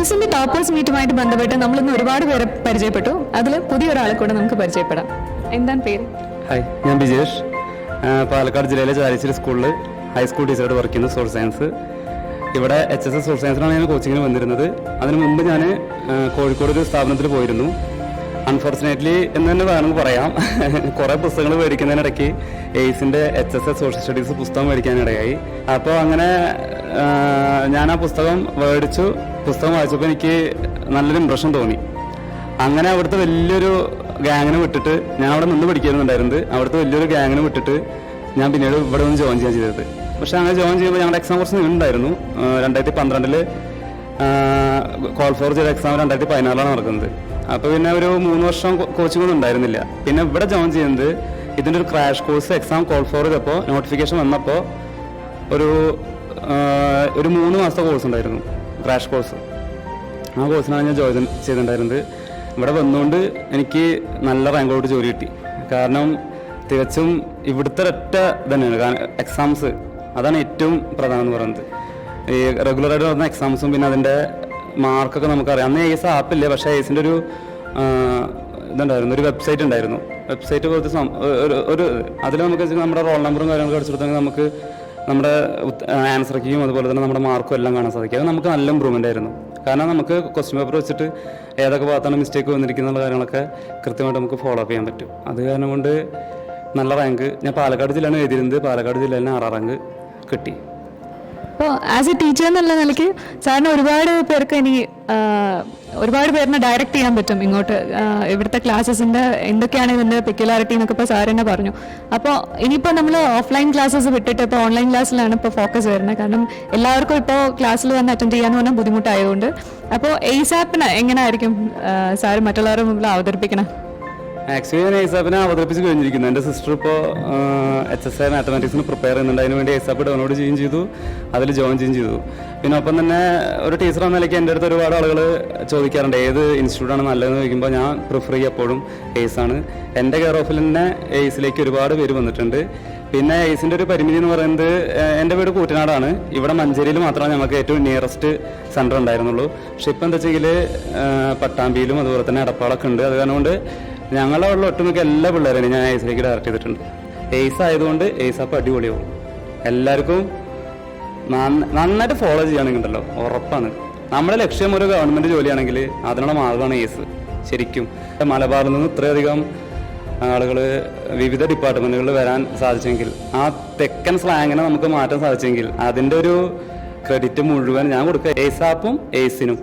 എയ്സിന്റെ toppers മീറ്റുമായിട്ട് ബന്ധപ്പെട്ട് നമ്മളിന്ന് ഒരുപാട് പേരെ പരിചയപ്പെട്ടു. അതിൽ പുതിയൊരാളെ കൂടെ നമുക്ക് പരിചയപ്പെടാം. എന്താണ് പേര്? ഹായ് ഞാൻ ബിജേഷ്. പാലക്കാട് ജില്ലയിലെ ചാലിശ്ശേരി സ്കൂളിൽ ഹൈസ്കൂൾ ടീച്ചറായിട്ട് വർക്ക് ചെയ്യുന്നു സോഷ്യൽ സയൻസ് ഇവിടെ എച്ച് എസ് എസ് സോഷ്യൽ സയൻസിനാണ് ഞാൻ കോച്ചിങ്ങിന് വന്നിരുന്നത്. അതിനു മുമ്പ് ഞാൻ കോഴിക്കോട് ഒരു സ്ഥാപനത്തിൽ പോയിരുന്നു. അൺഫോർച്ചുനേറ്റ്ലി എന്ന് തന്നെ വേണമെങ്കിൽ പറയാം. കുറേ പുസ്തകങ്ങൾ മേടിക്കുന്നതിനിടയ്ക്ക് എയ്സിന്റെ H S S social studies പുസ്തകം മേടിക്കാനിടയായി. അപ്പോൾ അങ്ങനെ ഞാൻ ആ പുസ്തകം മേടിച്ചു. പുസ്തകം വായിച്ചപ്പോൾ എനിക്ക് നല്ലൊരു ഇമ്പ്രഷൻ തോന്നി. അങ്ങനെ അവിടുത്തെ വലിയൊരു ഗാങ്ങിനെ വിട്ടിട്ട് ഞാൻ അവിടെ നിന്ന് പഠിക്കുന്നുണ്ടായിരുന്നത് അവിടുത്തെ വലിയൊരു ഗാങ്ങിനെ വിട്ടിട്ട് ഞാൻ പിന്നീട് ഇവിടെ നിന്ന് ജോയിൻ ചെയ്യാൻ ചെയ്തത്. പക്ഷെ അങ്ങനെ ജോയിൻ ചെയ്യുമ്പോൾ ഞങ്ങളുടെ എക്സാം കുറച്ച് നീണ്ടായിരുന്നു രണ്ടായിരത്തി പന്ത്രണ്ടിൽ കോൾ ഫോർ ചെയ്ത എക്സാം രണ്ടായിരത്തി പതിനാറിലാണ് നടക്കുന്നത്. അപ്പോൾ പിന്നെ ഒരു മൂന്ന് വർഷം കോച്ചിങ് ഒന്നും ഉണ്ടായിരുന്നില്ല. പിന്നെ ഇവിടെ ജോയിൻ ചെയ്യുന്നത് ഇതിന്റെ ഒരു crash course exam call for ചെയ്തപ്പോൾ നോട്ടിഫിക്കേഷൻ വന്നപ്പോൾ ഒരു ഒരു മൂന്ന് മാസത്തെ കോഴ്സ് ഉണ്ടായിരുന്നു. ക്രാഷ് കോഴ്സ് ആ കോഴ്സിനാണ് ഞാൻ ജോയിൻ ചെയ്തിട്ടുണ്ടായിരുന്നത്. ഇവിടെ വന്നുകൊണ്ട് എനിക്ക് നല്ല റാങ്കോട് ജോലി കിട്ടി. കാരണം തികച്ചും ഇവിടുത്തെ ഒറ്റ തന്നെയാണ് കാരണം എക്സാംസ് അതാണ് ഏറ്റവും പ്രധാനം എന്ന് പറയുന്നത്. ഈ റെഗുലറായിട്ട് നടന്ന എക്സാംസും പിന്നെ അതിന്റെ മാർക്കൊക്കെ നമുക്കറിയാം. അന്ന് ഏസ് ആപ്പില്ലേ പക്ഷേ ഏസിന്റെ ഒരു ഇതുണ്ടായിരുന്നു. ഒരു വെബ്സൈറ്റ് ഉണ്ടായിരുന്നു. വെബ്സൈറ്റ് പോലത്തെ ഒരു- ഒരു അതിൽ നമുക്ക് നമ്മുടെ റോൾ നമ്പറും കാര്യങ്ങളൊക്കെ അടിച്ചു കൊടുത്തെങ്കിൽ നമുക്ക് നമ്മുടെ ആൻസർ അതുപോലെ തന്നെ നമ്മുടെ മാർക്കും എല്ലാം കാണാൻ സാധിക്കും. അത് നമുക്ക് നല്ല ഇമ്പ്രൂവ്മെന്റ് ആയിരുന്നു. കാരണം നമുക്ക് ക്വസ്റ്റ്യൻ പേപ്പർ വെച്ചിട്ട് ഏതൊക്കെ ഭാഗത്താണ് മിസ്റ്റേക്ക് വന്നിരിക്കുന്ന കാര്യങ്ങളൊക്കെ കൃത്യമായിട്ട് നമുക്ക് ഫോളോ അപ്പ് ചെയ്യാൻ പറ്റും. അത് കാരണം കൊണ്ട് നല്ല റാങ്ക് ഞാൻ പാലക്കാട് ജില്ലയാണ് എഴുതിയിരുന്നത്. പാലക്കാട് ജില്ലയിൽ ആറാം റാങ്ക് കിട്ടി. അപ്പോൾ ആസ് എ ടീച്ചർ എന്നുള്ള നിലയ്ക്ക് സാറിന് ഒരുപാട് പേർക്ക് ഇനി ഒരുപാട് പേരിനെ ഡയറക്റ്റ് ചെയ്യാൻ പറ്റും ഇങ്ങോട്ട്. ഇവിടുത്തെ ക്ലാസ്സസിന്റെ എന്തൊക്കെയാണ് ഇതിന്റെ പെക്യുലാരിറ്റി എന്നൊക്കെ ഇപ്പോൾ സാർ തന്നെ പറഞ്ഞു. അപ്പോൾ ഇനിയിപ്പോൾ നമ്മൾ ഓഫ്ലൈൻ ക്ലാസ്സസ് വിട്ടിട്ട് ഇപ്പോൾ ഓൺലൈൻ ക്ലാസ്സിലാണ് ഇപ്പോൾ ഫോക്കസ് വരുന്നത്. കാരണം എല്ലാവർക്കും ഇപ്പോൾ ക്ലാസ്സിൽ വന്ന് അറ്റൻഡ് ചെയ്യാന്ന് പറഞ്ഞാൽ ബുദ്ധിമുട്ടായതുകൊണ്ട്. അപ്പോൾ എയ്സാപ്പിന് എങ്ങനെയായിരിക്കും സാർ മറ്റുള്ളവരുടെ മുമ്പിൽ അവതരിപ്പിക്കണം? ആക്ച്വലി ഞാൻ ഏസാപ്പിനെ അവതരിപ്പിച്ച് കഴിഞ്ഞിരിക്കുന്നു. എന്റെ സിസ്റ്റർ ഇപ്പോൾ എച്ച് എസ് ഐ മാത്തമാറ്റിക്സിന് പ്രിപ്പയർ ചെയ്യുന്നുണ്ട്. അതിന് വേണ്ടി ഏസാപ്പ് ഡൗൺലോഡ് ചെയ്യുകയും ചെയ്തു. അതിൽ ജോയിൻ ചെയ്യുകയും ചെയ്തു. പിന്നെ ഒപ്പം തന്നെ ഒരു ടീച്ചർ എന്ന നിലയ്ക്ക് എന്റെ അടുത്ത് ഒരുപാട് ആളുകൾ ചോദിക്കാറുണ്ട്. ഏത് ഇൻസ്റ്റിറ്റ്യൂട്ടാണ് നല്ലതെന്ന് ചോദിക്കുമ്പോൾ ഞാൻ പ്രിഫർ ചെയ്യുക എപ്പോഴും എയ്സ് ആണ്. എന്റെ കെയർ ഓഫിൽ തന്നെ എയ്സിലേക്ക് ഒരുപാട് പേര് വന്നിട്ടുണ്ട്. പിന്നെ എയ്സിന്റെ ഒരു പരിമിതി എന്ന് പറയുന്നത് എന്റെ വീട് കൂറ്റനാടാണ്. ഇവിടെ മഞ്ചേരിയിൽ മാത്രമാണ് ഞങ്ങൾക്ക് ഏറ്റവും നിയറസ്റ്റ് സെന്റർ ഉണ്ടായിരുന്നുള്ളൂ. പക്ഷെ ഇപ്പം എന്താ വെച്ചെങ്കിൽ പട്ടാമ്പിയിലും അതുപോലെ തന്നെ അടപ്പാളൊക്കെ ഉണ്ട്. അത് കാരണം ഞങ്ങളുടെ ഉള്ള ഒട്ടുമിക്ക എല്ലാ പിള്ളേരെയും ഞാൻ എയ്സിലേക്ക് ഡയറക്റ്റ് ചെയ്തിട്ടുണ്ട്. എയ്സ് ആയതുകൊണ്ട് എയ്സ് അപ്പം അടിപൊളിയാവും. എല്ലാവർക്കും നന്നായിട്ട് ഫോളോ ചെയ്യുകയാണെങ്കിലോ ഉറപ്പാണ്. നമ്മുടെ ലക്ഷ്യം ഒരു ഗവൺമെന്റ് ജോലിയാണെങ്കിൽ അതിനുള്ള മാർഗമാണ് എയ്സ് ശരിക്കും. മലബാറിൽ നിന്ന് ഇത്രയധികം ആളുകൾ വിവിധ ഡിപ്പാർട്ട്മെന്റുകളിൽ വരാൻ സാധിച്ചെങ്കിൽ ആ തെക്കൻ സ്ലാങ്ങിനെ നമുക്ക് മാറ്റാൻ സാധിച്ചെങ്കിൽ അതിന്റെ ഒരു ക്രെഡിറ്റ് മുഴുവൻ ഞാൻ കൊടുക്കുക. എയ്സാപ്പും എയ്സിനും